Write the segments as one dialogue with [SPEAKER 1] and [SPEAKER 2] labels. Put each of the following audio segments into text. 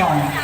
[SPEAKER 1] 漂亮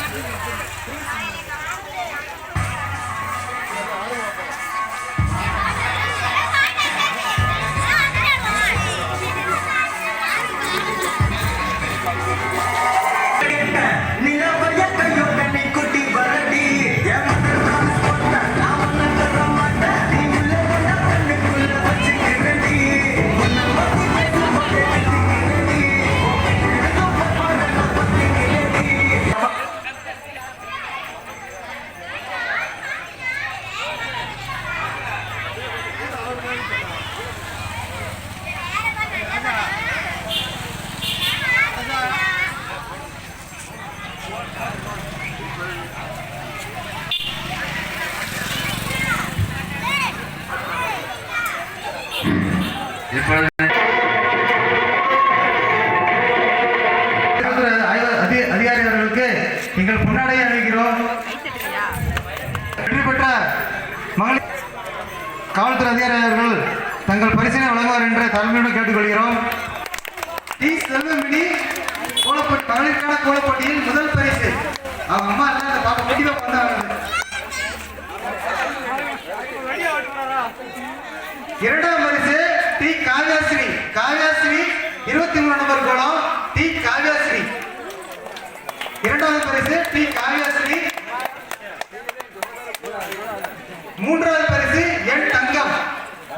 [SPEAKER 1] எங்கள் பொன்னாடையை அளிக்கிறோம் வெற்றி பெற்ற மகளிர் காவல்துறை அதிகாரி அவர்கள் தங்கள் பரிசினை வழங்குவார் என்று தலைமையுடன் கேட்டுக்கொள்கிறோம். டி. செல்வமினி கோலப்பட்டி மகளிருக்கான கோலப்பட்டியில் முதல் பரிசு. அவங்க அம்மா எல்லாம் அந்த பாப்பா கண்டிப்பா வந்தாங்க இரண்டாம் பரிசு டி. காவ்யாஸ்ரீ காவ்யாஸ்ரீ இருபத்தி மூணு நம்பர் கோலம். இரண்டாவது பரிசு டி காவ்யாஸ்ரீ மூன்றாவது பரிசு என் தங்கம்.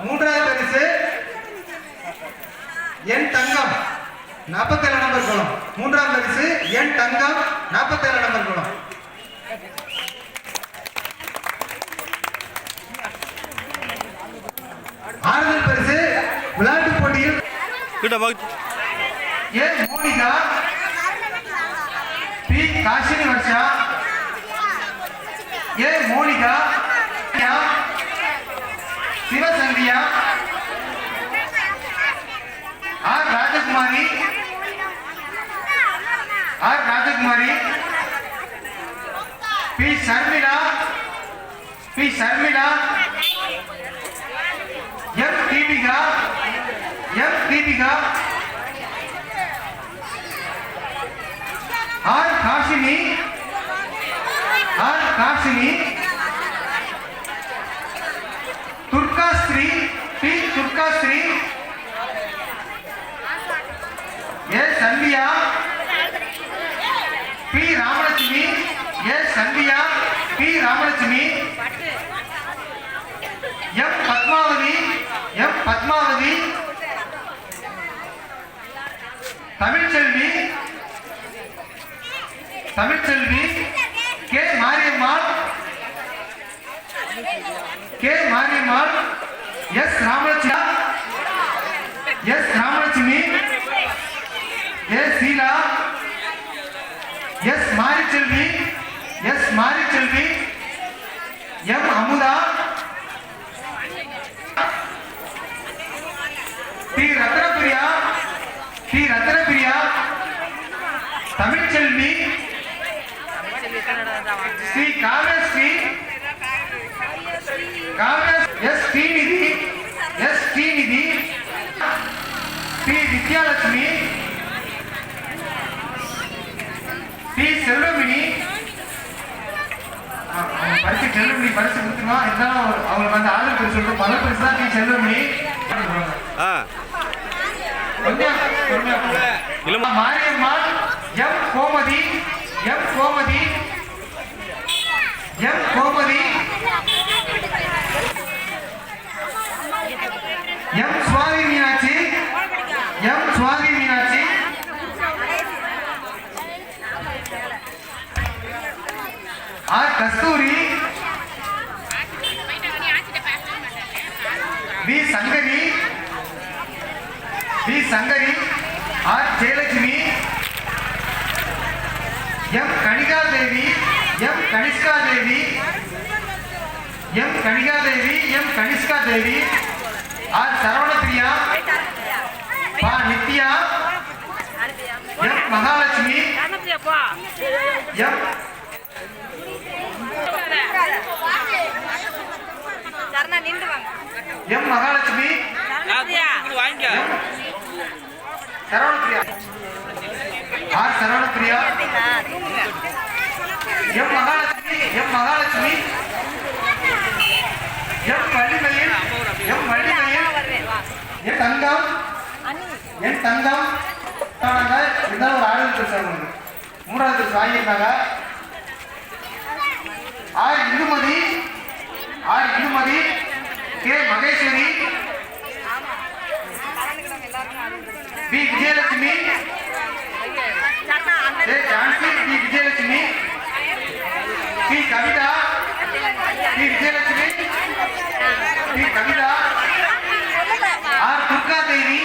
[SPEAKER 1] மூன்றாவது பரிசு என் தங்கம். நாற்பத்தேழு நம்பர் கோலம் மூன்றாவது பரிசு என் தங்கம். நாற்பத்தேழு நம்பர் கோலம் ஆறுதல் பரிசு விளையாட்டு போட்டியில் A Monika. P Kashini Varsha. A Monika. Sivasandhiya. R Rajakumari. R Rajakumari. P Sharmila P Sharmila M Deepika M Deepika R Kashini R Kashini Durgasri. P. Durgasri. A. Sandhya. P. Ramalakshmi. A. Sandhya. P. Ramalakshmi. M. Padmavathi. M. Padmavathi. Tamilselvi. Tamilselvi K Mariammal K Mariammal S Ramalakshmi S Ramalakshmi A Sheela S Mariselvi S Mariselvi M Amutha T Rathnapriya T Rathnapriya Tamilselvi Sri Kavyasri Kavya S Srinidhi S Srinidhi T Vidyalakshmi T Selvamini பரிசு செல்வமணி பரிசு கொடுத்துருமா இருந்தாலும் அவங்களுக்கு வந்து ஆதரவு பரிசு சொல்லிட்டு முதல் பரிசு தான் T Selvamani. Mariammal M Gomathi M Gomathi M Gomathi M Swathi Meenakshi. M Swathi Meenakshi. R Kasthuri. Devi M Kanika Devi M Kanishka Devi R Saravanapriya பா Nithya M Mahalakshmi M M Mahalakshmi Saravanapriya R
[SPEAKER 2] Saravanapriya
[SPEAKER 1] M Mahalakshmi. M Mahalakshmi M Vallimaiyan M
[SPEAKER 2] Vallimaiyan
[SPEAKER 1] N Thangam N Thangam. தானாங்க இருந்தாலும் ஒரு ஆடல் பேசுறாங்க மூணாவது வாங்கியிருந்தாங்க R Indumathi R Indumathi K Maheswari P Vijayalakshmi ஜான E కవిత
[SPEAKER 3] ఈ
[SPEAKER 1] విజయలక్ష్మి ఈ కవిత ఆ దుర్గాదేవి.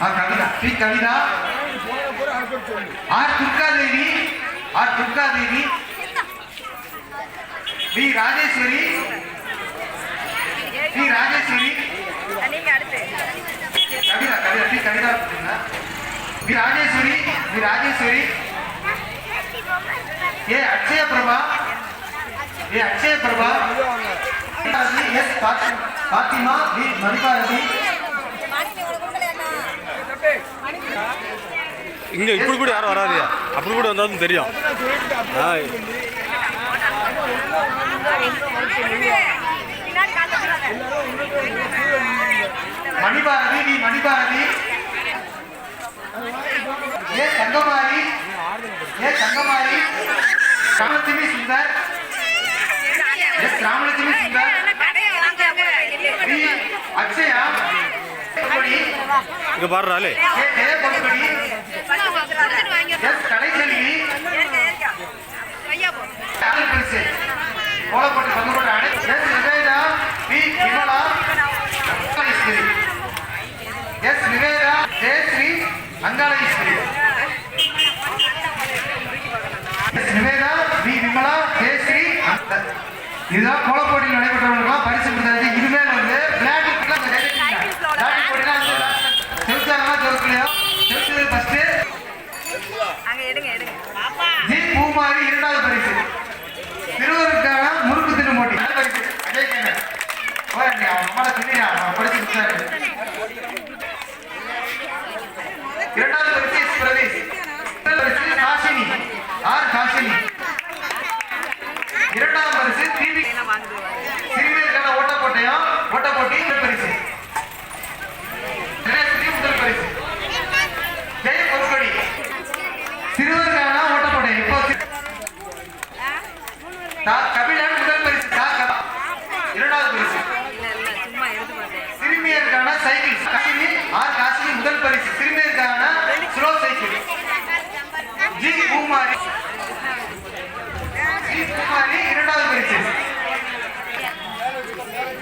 [SPEAKER 1] ఆ కవిత ఈ కవిత ఆ దుర్గాదేవి ఆ దుర్గాదేవి. మీ
[SPEAKER 2] రాజేశ్వరి எப்படி
[SPEAKER 1] Kavitha V Rajeswari V Rajeswari A Akshaya Prabha A Akshaya Prabha S Fathima V Manibharathi
[SPEAKER 3] இங்க இப்படி கூட யாரும் வராதியா அப்படி கூட வந்தாலும் தெரியும்.
[SPEAKER 2] பின்னாடி
[SPEAKER 1] மணிபாரதி நீ Manibharathi A Thangamari A Thangamari Ramalakshmi Sundar S Ramalakshmi Sundar P Akshaya Angala Eswari Nivetha V. Vimala Jayasri இதுதான் கோலக்கோட்டில் நடைபெற்றவர்களுக்கெல்லாம் பரிசு பிரதாஜி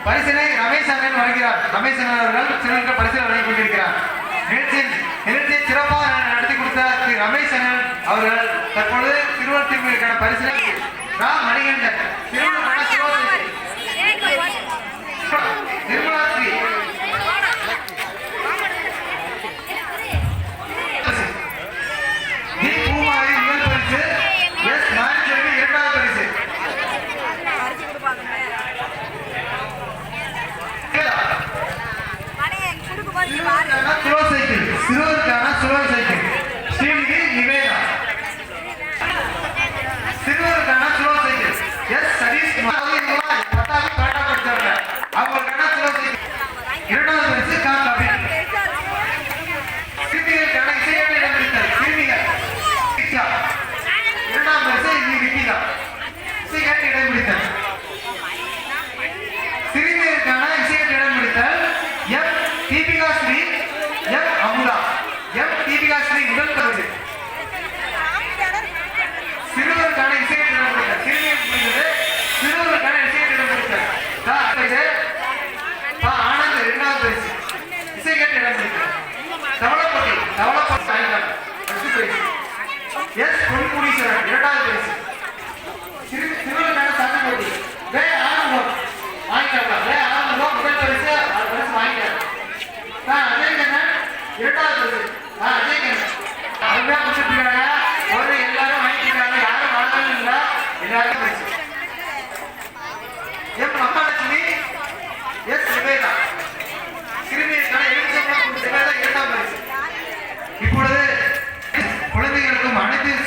[SPEAKER 1] பரிசினை ரமேஷ் அண்ணன் வழங்குகிறார் ரமேஷ் அண்ணன் அவர்கள் சிறந்த பரிசில் வழங்கிக் கொண்டிருக்கிறார். நிகழ்ச்சியின் நிகழ்ச்சியை சிறப்பாக நடத்தி கொடுத்த திரு ரமேஷ் அண்ணன் அவர்கள் தற்பொழுது திருவள்ளூர் பரிசினை ரா மணிகண்டன் திருவள்ளூர் 했다는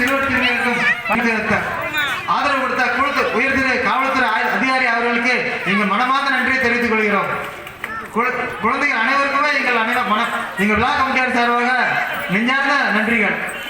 [SPEAKER 1] குழந்தைகளுக்கும் அனைத்து ஆதரவு கொடுத்த குழு உயர்திரு காவல்துறை ஆய- அதிகாரி அவர்களுக்கு எங்கள் மனமார்ந்த நன்றியை தெரிவித்துக் கொள்கிறோம். குழ- குழந்தைகள் அனைவருக்குமே எங்கள் அனைவரும் மனம் எங்கள் விழா கமிட்டியார் சார்பாக நெஞ்சார்ந்த நன்றிகள்.